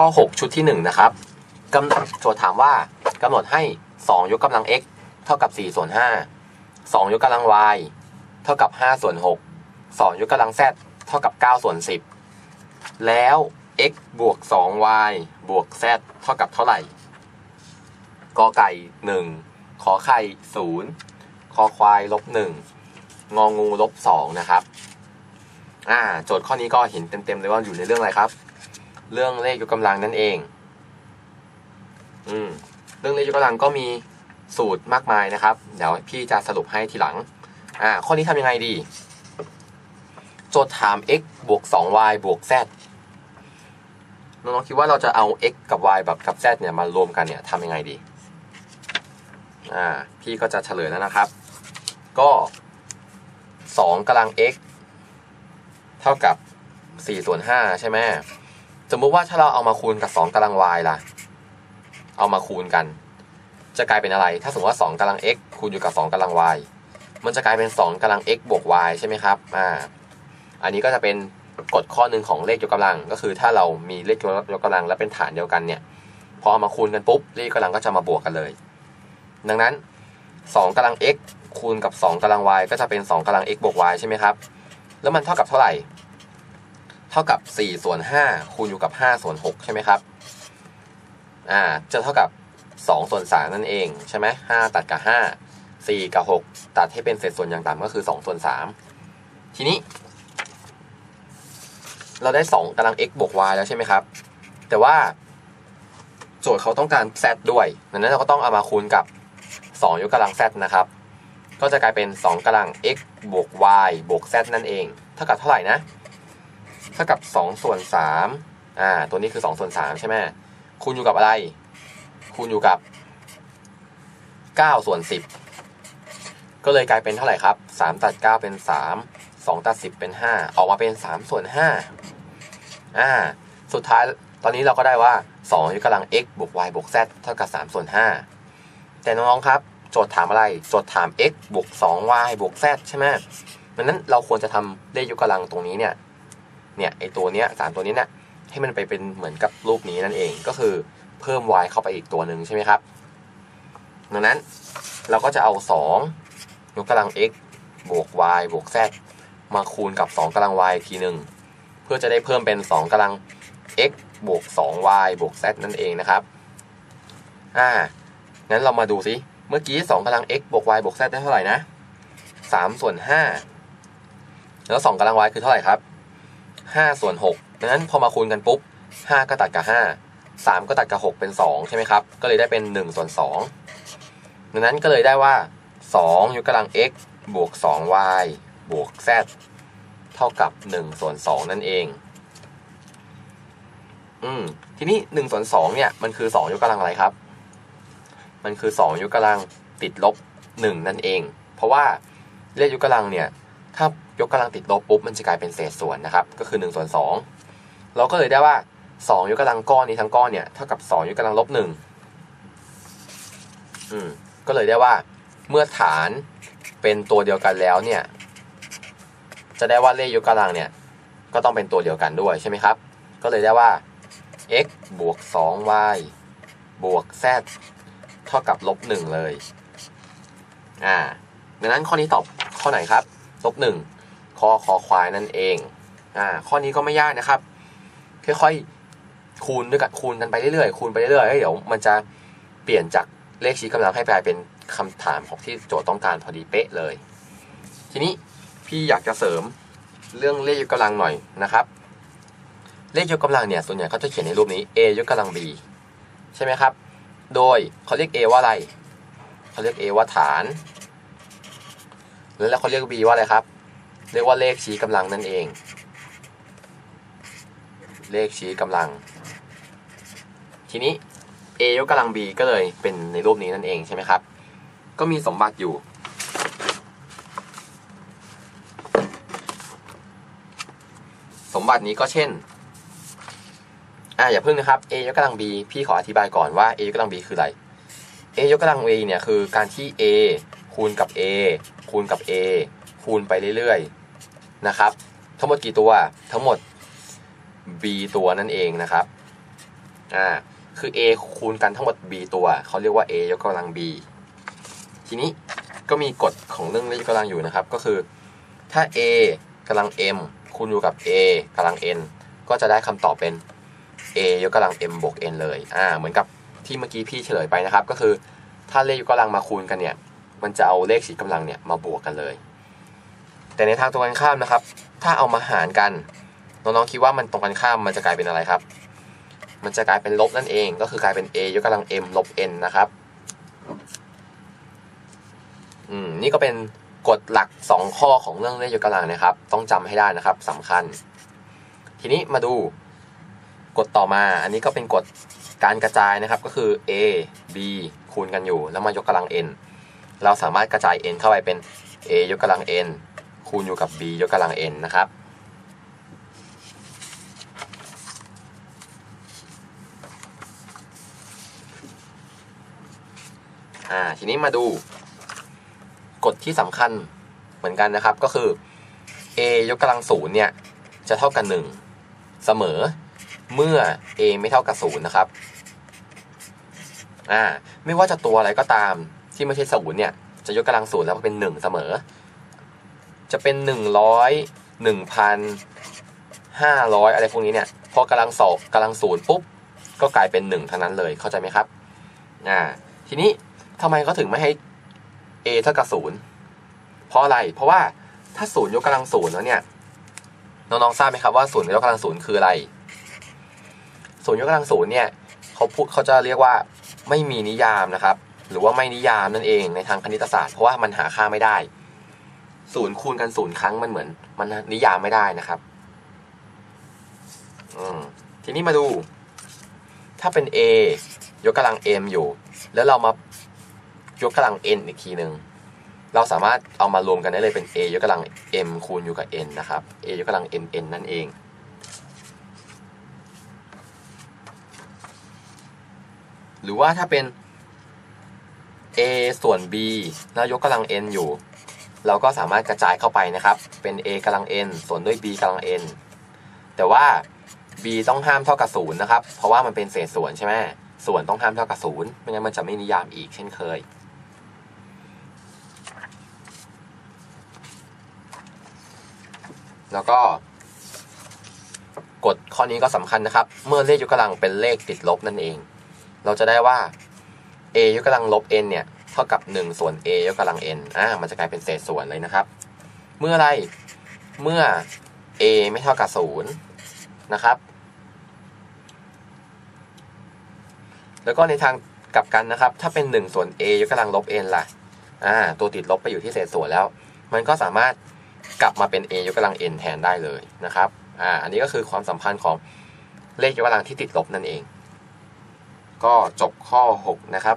ข้อ 6 ชุดที่ 1 นะครับกำหนดโจทย์ถามว่ากำหนดให้ 2 ยกกำลัง x เท่ากับ 4 ส่วน 5 2 ยกกำลัง y เท่ากับ 5 ส่วน 6 2 ยกกำลัง z เท่ากับ 9 ส่วน 10 แล้ว x บวก 2y บวก z เท่ากับเท่าไหร่กอไก่ 1 ขอไข่ 0 คอควายลบ 1 งองูลบ 2 นะครับ อ่า โจทย์ข้อนี้ก็เห็นเต็มๆเลยว่าอยู่ในเรื่องอะไรครับ เรื่องเลขยกกำลังนั่นเอง อืมเรื่องเลขยกกำลังก็มีสูตรมากมายนะครับ เดี๋ยวพี่จะสรุปให้ทีหลัง อ่า ข้อนี้ทำยังไงดี โจทย์ถาม x บวก 2y บวก z น้องๆคิดว่าเราจะเอา x กับ y แบบกับ z เนี่ยมารวมกันเนี่ยทำยังไงดี อ่า พี่ก็จะเฉลยแล้วนะครับ ก็2กำลัง x เท่ากับ4ส่วน5ใช่ไหม สมมุติว่าถ้าเราเอามาคูณกับ2กำลัง y ล่ะ เอามาคูณกัน จะกลายเป็นอะไร ถ้าสมมติว่า2กำลัง x คูณอยู่กับ2กำลัง y มันจะกลายเป็น2กำลัง x บวก y ใช่ไหมครับ อ่า อันนี้ก็จะเป็นกฎข้อหนึ่งของเลขยกกำลัง ก็คือถ้าเรามีเลขยกกำลัง และเป็นฐานเดียวกันเนี่ย พอเอามาคูณกันปุ๊บ เลขกำลังก็จะมาบวกกันเลย ดังนั้น2กำลัง x คูณกับ2กำลัง y ก็จะเป็น2กำลัง x บวก y ใช่ไหมครับ แล้วมันเท่ากับเท่าไหร่ ท่ากับ4ส่วน5คูณอยู่กับ5ส่วน6ใช่ไหมครับอ่าจะเท่ากับ2ส่วน3นั่นเองใช่ไหม5ตัดกับ 5 4 กับ 6 ตัดให้เป็นเศษส่วนอย่างต่ำก็คือ2ส่วน3ทีนี้ เราได้ 2กำลัง x บวก y แล้วใช่ไหมครับ แต่ว่า โจทย์เขาต้องการ z ด้วยดังนั้นเราก็ต้องเอามาคูณกับ 2 ยกกำลัง z นะครับ ก็จะกลายเป็น 2กำลัง x บวก y บวก z นั่นเอง เท่ากับเท่าไหร่นะ เท่ากับ2ส่วน3อ่า ตัวนี้คือ2ส่วน3ใช่ไหมคูณอยู่กับอะไร คูณอยู่กับ9ส่วน10 ก็เลยกลายเป็นเท่าไหร่ครับ 3 ตัด 9 เป็น 3 2 ตัด 10 เป็น 5 ออกมาเป็น 3 ส่วน5อ่า สุดท้ายตอนนี้เราก็ได้ว่า 2 ยกกำลัง x บวก y บวก z เท่ากับ 3 ส่วน 5 แต่น้องๆครับ โจทย์ถามอะไร โจทย์ถาม x บวก 2y บวก z ใช่ไหมดังนั้นเราควรจะทำเลขยกกำลังตรงนี้เนี่ย เนี่ยไอตัวเนี้ยสามตัวนี้เนี่ยให้มันไปเป็นเหมือนกับรูปนี้นั่นเองก็คือเพิ่ม y เข้าไปอีกตัวหนึ่งใช่ไหมครับดังนั้นเราก็จะเอา 2 ยกกำลัง x บวก y บวก z มาคูณกับ 2กำลัง y ทีหนึ่งเพื่อจะได้เพิ่มเป็น 2กำลัง x บวก 2y บวก z นั่นเองนะครับ อ่า งั้นเรามาดูสิเมื่อกี้ 2กำลัง x บวก y บวก z ได้เท่าไหร่นะ3ส่วน5แล้ว 2กำลัง y คือเท่าไหร่ครับ 5 ส่วน6ดังนั้นพอมาคูณกันปุ๊บ 5 ก็ตัดกับ 5 3 ก็ตัดกับ 6 เป็น 2 ใช่ไหมครับ ก็เลยได้เป็น 1 ส่วน2ดังนั้นก็เลยได้ว่า 2 ยกกำลัง x บวก 2y บวก z เท่ากับ 1 ส่วน 2 นั่นเอง อืม ทีนี้ 1 ส่วน 2 เนี่ย มันคือ 2 ยกกำลังอะไรครับ มันคือ 2 ยกกำลังติดลบ 1 นั่นเอง เพราะว่าเลขยกกำลังเนี่ย ถ้ายกกำลังติดลบปุ๊บมันจะกลายเป็นเศษส่วนนะครับ ก็คือ1ส่วน2เราก็เลยได้ว่า 2 ยกกำลังก้อนนี้ทั้งก้อนเนี่ยเท่ากับ 2 ยกกำลังลบ1อืมก็เลยได้ว่า เมื่อฐานเป็นตัวเดียวกันแล้วเนี่ย จะได้ว่าเลขยกกำลังเนี่ยก็ต้องเป็นตัวเดียวกันด้วยใช่ไหมครับ ก็เลยได้ว่า x บวก 2y บวก z เท่ากับลบ1เลย อ่า ดังนั้นข้อนี้ตอบข้อไหนครับ ลบ1ข้อคอควายนั่นเองอ่าข้อนี้ก็ไม่ยากนะครับ ค่อยๆคูณด้วยกันคูณกันไปเรื่อยๆคูณไปเรื่อยๆเดี๋ยวมันจะเปลี่ยนจากเลขชี้กำลังให้กลายเป็นคำถามของที่โจทย์ต้องการพอดีเป๊ะเลย ทีนี้พี่อยากจะเสริมเรื่องเลขยกกำลังหน่อยนะครับ เลขยกกำลังเนี่ยส่วนใหญ่เขาจะเขียนในรูปนี้ a ยกกำลัง b ใช่ไหมครับ โดยเขาเรียก a ว่าอะไรเขาเรียก a ว่าฐาน แล้วเขาเรียก b ว่าอะไรครับ เรียกว่าเลขชี้กำลังนั่นเอง เลขชี้กำลัง ทีนี้ a ยกกำลัง b ก็เลยเป็นในรูปนี้นั่นเองใช่ไหมครับ ก็มีสมบัติอยู่ สมบัตินี้ก็เช่นอ่าอย่าเพึ่งนะครับ a ยกกำลัง b พี่ขออธิบายก่อนว่า a ยกกำลัง b คืออะไร a ยกกำลัง b เนี่ยคือการที่ a คูณกับ a คูณกับ a คูณไปเรื่อยๆนะครับ ทั้งหมดกี่ตัวทั้งหมด b ตัวนั่นเองนะครับอ่าคือ a คูณกันทั้งหมด b ตัวเขาเรียกว่า a ยกกำลัง b ทีนี้ก็มีกฎของเรื่องเลขยกกำลังอยู่นะครับ ก็คือถ้า a กำลัง m คูณอยู่กับ a กำลัง n ก็จะได้คำตอบเป็น a ยกกำลัง m บวก n เลยอ่าเหมือนกับที่เมื่อกี้พี่เฉลยไปนะครับ ก็คือถ้าเลขยกกำลังมาคูณกันเนี่ย มันจะเอาเลขสีกำลังเนี่ยมาบวกกันเลย แต่ในทางตรงกันข้ามนะครับ ถ้าเอามาหารกันน้องๆคิดว่ามันตรงกันข้ามมันจะกลายเป็นอะไรครับ มันจะกลายเป็นลบนั่นเอง ก็คือกลายเป็น a ยกกำลัง m ลบ n นะครับอืมนี่ก็เป็นกฎหลัก 2 ข้อของเรื่องเลขยกกำลังนะครับ ต้องจำให้ได้นะครับสำคัญ ทีนี้มาดูกฎต่อมา อันนี้ก็เป็นกฎการกระจายนะครับ ก็คือ a b คูณกันอยู่ แล้วมายกกำลัง n เราสามารถกระจาย n เข้าไปเป็น a ยกกำลัง n คูณอยู่กับ b ยกกำลัง n นะครับ อ่า ทีนี้มาดู กฎที่สำคัญเหมือนกันนะครับ ก็คือ a ยกกำลังศูนย์เนี่ย จะเท่ากัน1เสมอเมื่อ a ไม่เท่ากับศูนย์นะครับ อ่า ไม่ว่าจะตัวอะไรก็ตาม ที่ไม่ใช่ศูนย์เนี่ย จะยกกำลังศูนย์แล้วเป็น1เสมอ จะเป็น100 1,000 500อยอะไรพวกนี้เนี่ยพอกำลังสองกำลังศูนย์ปุ๊บก็กลายเป็น1เท่านั้นเลยเข้าใจไหมครับอ่าทีนี้ทำไมเขาถึงไม่ให้ a เท่ากับศูนย์เพราะอะไร เพราะว่าถ้าศูนย์ยกกำลังศูนย์แล้วเนี่ยน้องๆทราบไหมครับว่าศูนย์ยกกำลังศูนย์คืออะไรศูนย์ยกกำลังศูนย์เนี่ยเขาพูดเขาจะเรียกว่าไม่มีนิยามนะครับ หรือว่าไม่นิยามนั่นเองในทางคณิตศาสตร์เพราะว่ามันหาค่าไม่ได้ศูนย์คูณกันศูนย์ครั้งมันเหมือน มันนิยามไม่ได้นะครับ อืมทีนี้มาดู ถ้าเป็น a ยกกำลัง m อยู่ แล้วเรามายกกำลัง n อีกทีหนึ่งเราสามารถเอามารวมกันได้เลยเป็น a ยกกำลัง m คูณอยู่กับ n นะครับ a ยกกำลัง mn นั่นเองหรือว่าถ้าเป็น a ส่วน b แล้วยกกำลัง n อยู่ เราก็สามารถกระจายเข้าไปนะครับ เป็น a กำลัง n ส่วนด้วย b กำลัง n แต่ว่า b ต้องห้ามเท่ากับศูนย์นะครับ เพราะว่ามันเป็นเศษส่วนใช่ไหมส่วนต้องห้ามเท่ากับศูนย์ไม่งั้นมันจะไม่นิยามอีกเช่นเคย แล้วก็กฎข้อนี้ก็สำคัญนะครับ เมื่อเลขยกกำลังเป็นเลขติดลบนั่นเอง เราจะได้ว่า a ยกกำลังลบ n เนี่ยเท่ากับ 1 ส่วน a ยกกำลัง n อ่ามันจะกลายเป็นเศษส่วนเลยนะครับ เมื่อไรเมื่อ a ไม่เท่ากับ 0 นะครับ แล้วก็ในทางกลับกันนะครับ ถ้าเป็น 1 ส่วน a ยกกำลังลบ n ล่ะอ่าตัวติดลบไปอยู่ที่เศษส่วนแล้ว มันก็สามารถกลับมาเป็น a ยกกำลัง n แทนได้เลยนะครับอ่าอันนี้ก็คือความสัมพันธ์ของเลขยกกำลังที่ติดลบนั่นเอง ก็จบข้อ 6 นะครับ